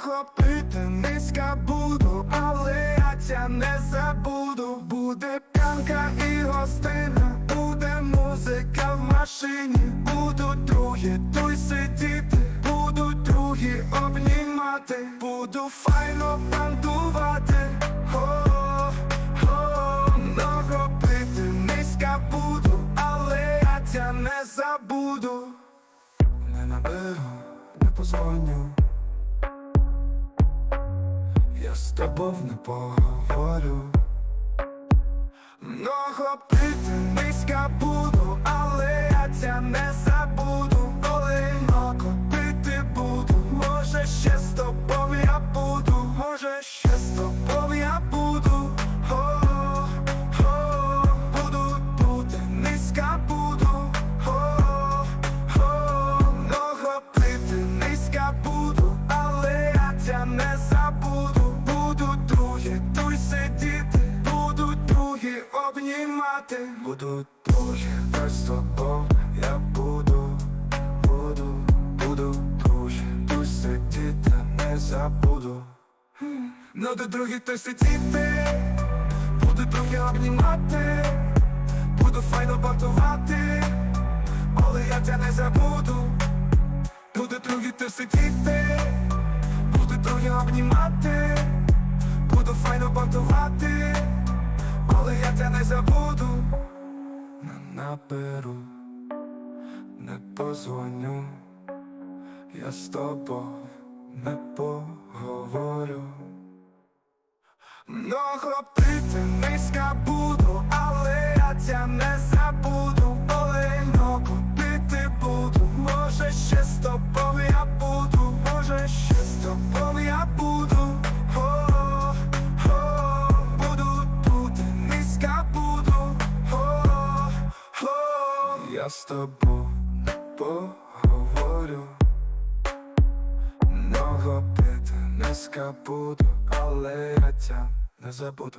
Хопити низька буду, але я тя не забуду. Буде п'янка і гостина, буде музика в машині, будуть другі, туй сидіти, будуть другі обнімати, буду файно пандувати. Не забуду. Не наберу, не позвоню. Я з тобою не поговорю. Много пити низька буду, не забуду. Будуть другі туй сидіти, будуть другі обнімати, будуть другі без тобою я буду, буду, буду другі туй сидіти, не забуду. Ну до другі туй сидіти, будуть другі обнімати, буду файно бартувати, але я тебе не забуду. Буде другі ти сидіти, обнімати, буду файно бартувати, але я тебе не забуду. Не наберу, не позвоню, я з тобою не поговорю. Много пити низька буду, але я тя не забуду, я з тобою не поговорю. Много пити не скабуду, але я тя не забуду.